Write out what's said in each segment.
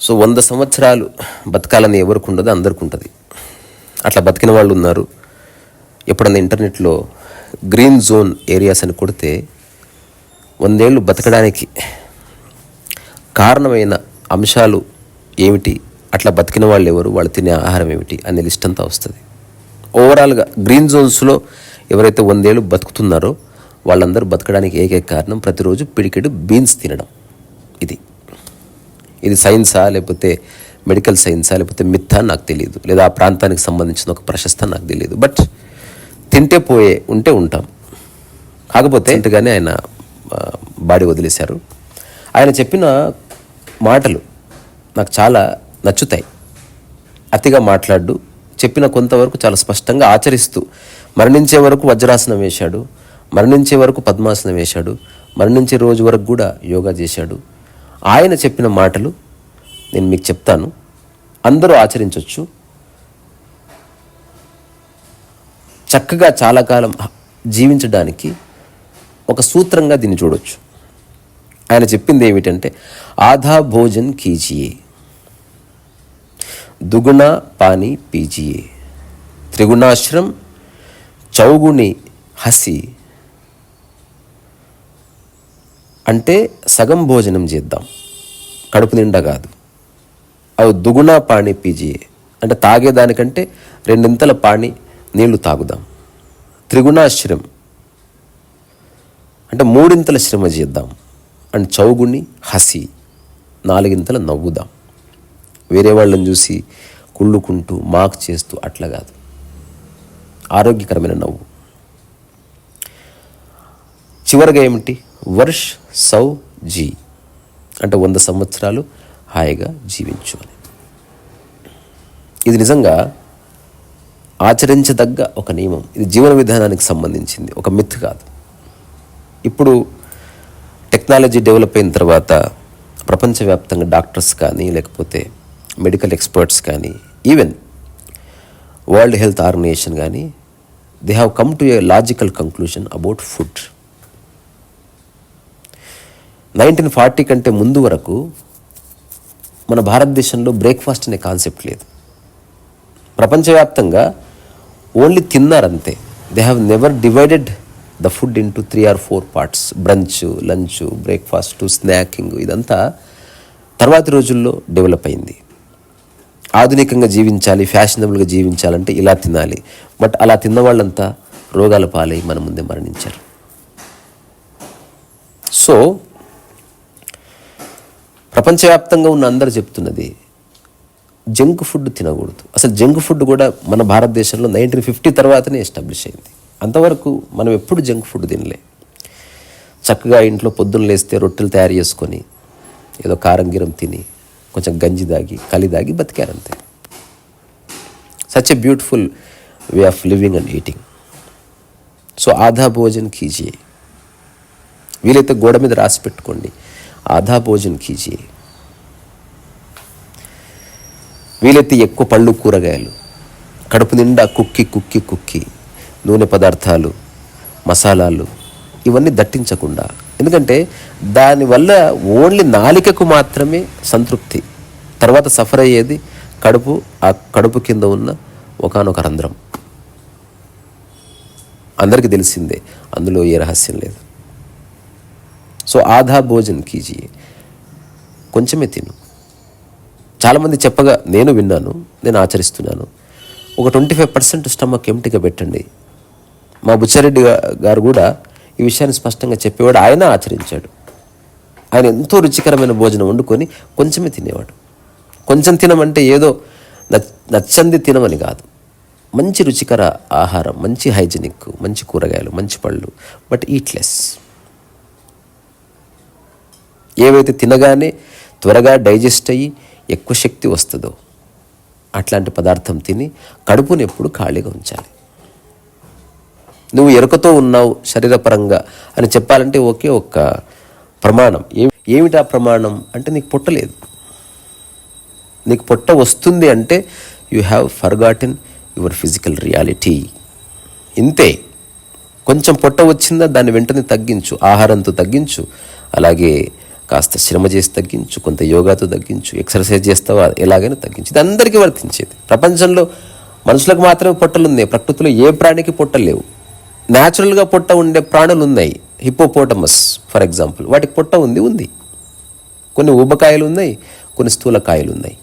So వంద సంవత్సరాలు బతకాలని ఎవరికి ఉండదు అందరికి ఉంటుంది. అట్లా బతికిన వాళ్ళు ఉన్నారు. ఎప్పుడన్నా ఇంటర్నెట్లో గ్రీన్ జోన్ ఏరియాస్ అని కొడితే వందేళ్ళు బతకడానికి కారణమైన అంశాలు ఏమిటి? అట్లా బతికిన వాళ్ళు ఎవరు? వాళ్ళు తినే ఆహారం ఏమిటి? అనే లిస్ట్ అంతా వస్తుంది. ఓవరాల్గా గ్రీన్ జోన్స్లో ఎవరైతే వందేళ్ళు బతుకుతున్నారో వాళ్ళందరూ బతకడానికి ఏకైక కారణం ప్రతిరోజు పిడికెడు బీన్స్ తినడం. ఇది. ఇది సైన్సా లేకపోతే మెడికల్ సైన్సా లేకపోతే మిథ్తా నాకు తెలియదు. లేదా ఆ ప్రాంతానికి సంబంధించిన ఒక ప్రశస్త నాకు తెలియదు. బట్ తింటే పోయే ఉంటే ఉంటాం. కాకపోతే ఇంతగానే ఆయన బాడీ వదిలేశారు. ఆయన చెప్పిన మాటలు నాకు చాలా నచ్చుతాయి. అతిగా మాట్లాడు చెప్పిన కొంతవరకు చాలా స్పష్టంగా ఆచరిస్తూ మరణించే వరకు వజ్రాసనం వేశాడు మరణించే వరకు పద్మాసనం వేశాడు మరణించే రోజు వరకు కూడా యోగా చేశాడు. ఆయన చెప్పిన మాటలు నేను మీకు చెప్తాను అందరూ ఆచరించవచ్చు చక్కగా చాలా కాలం జీవించడానికి ఒక సూత్రంగా దీన్ని చూడొచ్చు. ఆయన చెప్పింది ఏమిటంటే ఆధా భోజన్ కీజియే దుగుణ పాని పీజీఏ. త్రిగుణాశ్రం చౌగుణి హసి. అంటే సగం భోజనం చేద్దాం. కడుపు నిండా కాదు. అవి దుగుణ పాణి పీజియే అంటే తాగేదానికంటే రెండింతల పాణి నీళ్ళు తాగుదాం. త్రిగుణాశ్రం. అంటే మూడింతల శ్రమ చేద్దాం. అండ్ చౌగుని హసి. నాలుగింతల నవ్వుదాం. వేరే వాళ్ళని చూసి కుళ్ళుకుంటూ మాక్ చేస్తూ అట్లా కాదు. ఆరోగ్యకరమైన నవ్వు. చివరిగా ఏమిటి? వర్ష్ సౌ జీ. అంటే వంద సంవత్సరాలు హాయిగా జీవించు అని ఇది నిజంగా ఆచరించదగ్గ ఒక నియమం. ఇది జీవన విధానానికి సంబంధించింది. ఒక మిత్ కాదు. ఇప్పుడు టెక్నాలజీ డెవలప్ అయిన తర్వాత ప్రపంచవ్యాప్తంగా డాక్టర్స్ కానీ లేకపోతే మెడికల్ ఎక్స్పర్ట్స్ కానీ ఈవెన్ వరల్డ్ హెల్త్ ఆర్గనైజేషన్ కానీ they have come to a logical conclusion about food. Nineteen forty కంటే ముందు వరకు మన భారతదేశంలో బ్రేక్ఫాస్ట్ అనే కాన్సెప్ట్ లేదు. ప్రపంచవ్యాప్తంగా only తిన్నారంతే. They have never divided the food into three or four parts. Brunch lunch breakfast snacking ఇదంతా తర్వాతి రోజుల్లో డెవలప్ అయింది. ఆధునికంగా జీవించాలి ఫ్యాషనబుల్గా జీవించాలంటే ఇలా తినాలి. బట్ అలా తిన్న వాళ్ళంతా రోగాల పాలై మన ముందే మరణించారు. సో ప్రపంచవ్యాప్తంగా ఉన్న అందరూ చెప్తున్నది జంక్ ఫుడ్ తినకూడదు. అసలు జంక్ ఫుడ్ కూడా మన భారతదేశంలో నైన్టీన్ ఫిఫ్టీ తర్వాతనే ఎస్టాబ్లిష్ అయింది. అంతవరకు మనం ఎప్పుడు జంక్ ఫుడ్ తినలే. చక్కగా ఇంట్లో పొద్దున్న లేస్తే రొట్టెలు తయారు చేసుకొని ఏదో కారం గిరం తిని కొంచెం గంజి దాగి కలి దాగి బతికారంతే. Such a beautiful way of living and eating so ఆధా భోజన్ కీజియే వీలైతే గోడ మీద రాసి పెట్టుకోండి. ఆధా భోజన్ కీజియే వీలైతే ఎక్కువ పళ్ళు కూరగాయలు కడుపు నిండా కుక్కి కుక్కి కుక్కి నూనె పదార్థాలు మసాలాలు ఇవన్నీ దట్టించకుండా ఎందుకంటే దానివల్ల ఓన్లీ నాలికకు మాత్రమే సంతృప్తి. తర్వాత సఫర్ అయ్యేది కడుపు ఆ కడుపు కింద ఉన్న ఒకానొక రంధ్రం. అందరికీ తెలిసిందే అందులో ఏ రహస్యం లేదు. సో ఆధా భోజన్ కీజియే కొంచెమే తిను. చాలామంది చెప్పగా నేను విన్నాను నేను ఆచరిస్తున్నాను. ఒక ట్వంటీ ఫైవ్ పర్సెంట్ స్టమక్ ఎంటిగా పెట్టండి. మా బుచ్చారెడ్డి గారు కూడా ఈ విషయాన్ని స్పష్టంగా చెప్పేవాడు. ఆయన ఆచరించాడు. ఆయన ఎంతో రుచికరమైన భోజనం వండుకొని కొంచెమే తినేవాడు. కొంచెం తినమంటే ఏదో నచ్చంది తినమని కాదు. మంచి రుచికర ఆహారం మంచి హైజీనిక్ మంచి కూరగాయలు మంచి పళ్ళు బట్ ఈట్లెస్ ఏవైతే తినగానే త్వరగా డైజెస్ట్ అయ్యి ఎక్కువ శక్తి వస్తుందో అట్లాంటి పదార్థం తిని కడుపుని ఎప్పుడు ఖాళీగా ఉంచాలి. నువ్వు ఎరుకతో ఉన్నావు శరీరపరంగా అని చెప్పాలంటే ఒకే ఒక్క ప్రమాణం. ఏ ఏమిటి ఆ ప్రమాణం? అంటే నీకు పుట్టలేదు నీకు పొట్ట వస్తుంది అంటే you have forgotten your physical reality ఇంతే. కొంచెం పొట్ట వచ్చిందా దాన్ని వెంటనే తగ్గించు. ఆహారంతో తగ్గించు. అలాగే కాస్త శ్రమ చేసి తగ్గించు. కొంత యోగాతో తగ్గించు. ఎక్సర్సైజ్ చేస్తావా? ఎలాగైనా తగ్గించు. ఇది అందరికీ వర్తించేది. ప్రపంచంలో మనుషులకు మాత్రమే పొట్టలు ఉన్నాయి ప్రకృతిలో ఏ ప్రాణికి పొట్టలు లేవు. న్యాచురల్గా పొట్ట ఉండే ప్రాణులు ఉన్నాయి. హిప్పోపోటమస్ ఫర్ ఎగ్జాంపుల్ వాటికి పొట్ట ఉంది ఉంది. కొన్ని ఊబకాయలు ఉన్నాయి కొన్ని స్థూలకాయలు ఉన్నాయి.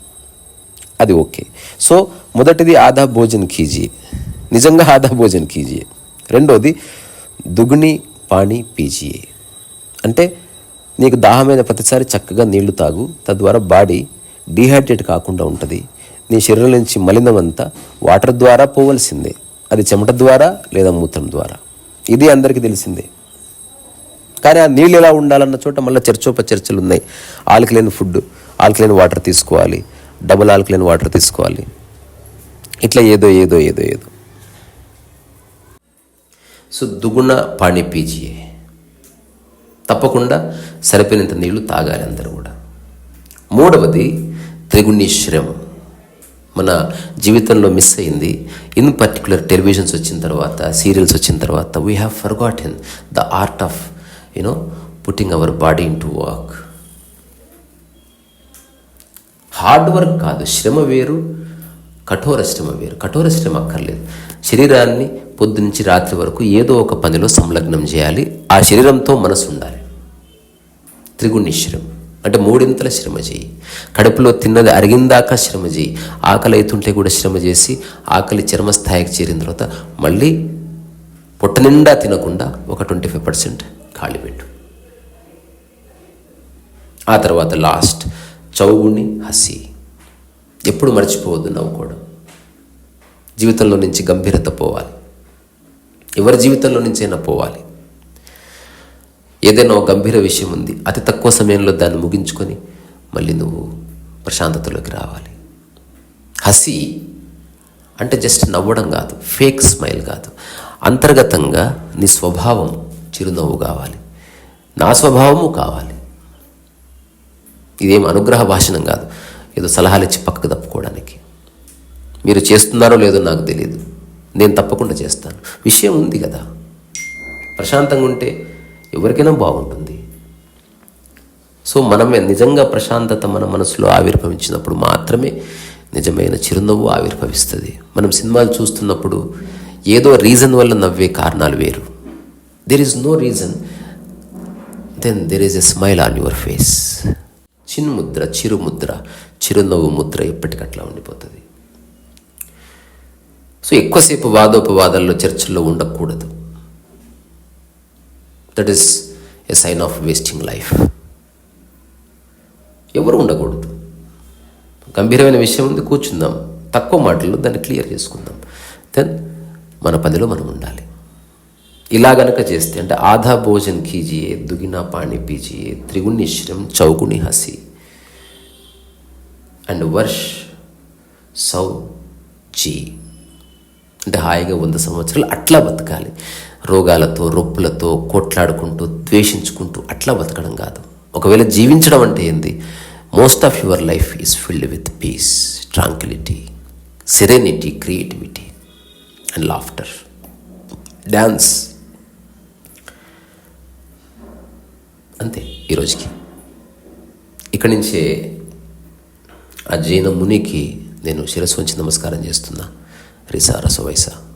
అది ఓకే. సో మొదటిది ఆదా భోజన్ కీజియే నిజంగా ఆదా భోజన్ కీజియే రెండోది దుగుని పాణి పీజియే అంటే నీకు దాహమైన ప్రతిసారి చక్కగా నీళ్ళు తాగు. తద్వారా బాడీ డీహైడ్రేట్ కాకుండా ఉంటుంది. నీ శరీరం నుంచి మలినమంతా వాటర్ ద్వారా పోవలసిందే. అది చెమట ద్వారా లేదా మూత్రం ద్వారా. ఇది అందరికీ తెలిసిందే. కానీ ఆ నీళ్ళు ఎలా ఉండాలన్న చోట మళ్ళీ చర్చోప చర్చలు ఉన్నాయి ఆల్కలైన్ ఫుడ్ ఆల్కలైన్ వాటర్ తీసుకోవాలి డబుల్ ఆల్కలైన్ వాటర్ తీసుకోవాలి. ఇట్లా ఏదో ఏదో ఏదో ఏదో. సో దుగుణ పాణి పీజీఏ తప్పకుండా సరిపోయినంత నీళ్ళు తాగాలి అందరూ కూడా. మూడవది త్రిగుణీశ్రమం. మన జీవితంలో మిస్ అయింది. ఇన్ పర్టికులర్ టెలివిజన్స్ వచ్చిన తర్వాత సీరియల్స్ వచ్చిన తర్వాత we have forgotten the art of you know putting our body into work hard work కాదు శ్రమ వేరు కఠోర శ్రమ వేరు. కఠోర శ్రమ అక్కర్లేదు. శరీరాన్ని పొద్దునుంచి రాత్రి వరకు ఏదో ఒక పనిలో సంలగ్నం చేయాలి. ఆ శరీరంతో మనసు ఉండాలి. త్రిగుణీశ్వరం అంటే మూడింతల శ్రమ చేయి. కడుపులో తిన్నది అరిగిందాకా శ్రమ చేయి. ఆకలి అవుతుంటే కూడా శ్రమ చేసి ఆకలి చర్మస్థాయికి చేరిన తర్వాత మళ్ళీ పొట్ట నిండా తినకుండా ఒక ట్వంటీ ఫైవ్ పర్సెంట్ ఖాళీ పెట్టు. ఆ తర్వాత లాస్ట్ చౌగుని హసి. ఎప్పుడు మర్చిపోవద్దు నవ్వుకోవడం. జీవితంలో నుంచి గంభీరత పోవాలి. ఎవరి జీవితంలో నుంచైనా పోవాలి. ఏదైనా ఒక గంభీర విషయం ఉంది. అతి తక్కువ సమయంలో దాన్ని ముగించుకొని మళ్ళీ నువ్వు ప్రశాంతతలోకి రావాలి. హసి అంటే జస్ట్ నవ్వడం కాదు ఫేక్ స్మైల్ కాదు. అంతర్గతంగా నీ స్వభావం చిరునవ్వు కావాలి. నా స్వభావము కావాలి. ఇదేం అనుగ్రహ భాషణం కాదు. ఏదో సలహాలు ఇచ్చి పక్కకు తప్పుకోవడానికి. మీరు చేస్తున్నారో లేదో నాకు తెలియదు నేను తప్పకుండా చేస్తాను. విషయం ఉంది కదా. ప్రశాంతంగా ఉంటే ఎవరికైనా బాగుంటుంది. సో మనమే నిజంగా ప్రశాంతత మన మనసులో ఆవిర్భవించినప్పుడు మాత్రమే నిజమైన చిరునవ్వు ఆవిర్భవిస్తుంది. మనం సినిమాలు చూస్తున్నప్పుడు ఏదో రీజన్ వల్ల నవ్వే కారణాలు వేరు. There is no reason then there is a smile on your face చిన్ముద్ర చిరుముద్ర చిరునవ్వు ముద్ర ఎప్పటికట్లా ఉండిపోతుంది. సో ఎక్కువసేపు వాదోపవాదాల్లో చర్చల్లో ఉండకూడదు. That is a sign of wasting life ఎవరు ఉండకూడదు. గంభీరమైన విషయం ఉంది కూర్చుందాం. తక్కువ మాటల్లో దాన్ని క్లియర్ చేసుకుందాం. దెన్ మన పనిలో మనం ఉండాలి. ఇలా గనక చేస్తే అంటే ఆధా భోజన్ కీజియే దుగినా పాణి పీజియే త్రిగుణిశ్రం చౌగుణి హసి. అండ్ వర్ష్ సౌ జీ అంటే హాయిగా వంద సంవత్సరాలు అట్లా బతకాలి. రోగాలతో రొప్పులతో కొట్లాడుకుంటూ ద్వేషించుకుంటూ అట్లా బతకడం కాదు. ఒకవేళ జీవించడం అంటే ఏంది? Most of your life is filled with peace tranquillity serenity creativity and laughter dance అంతే ఈరోజుకి ఇక్కడి నుంచే ఆ జైన మునికి నేను శిరస్సు వంచి నమస్కారం చేస్తున్నా. రిసా రసవైసా.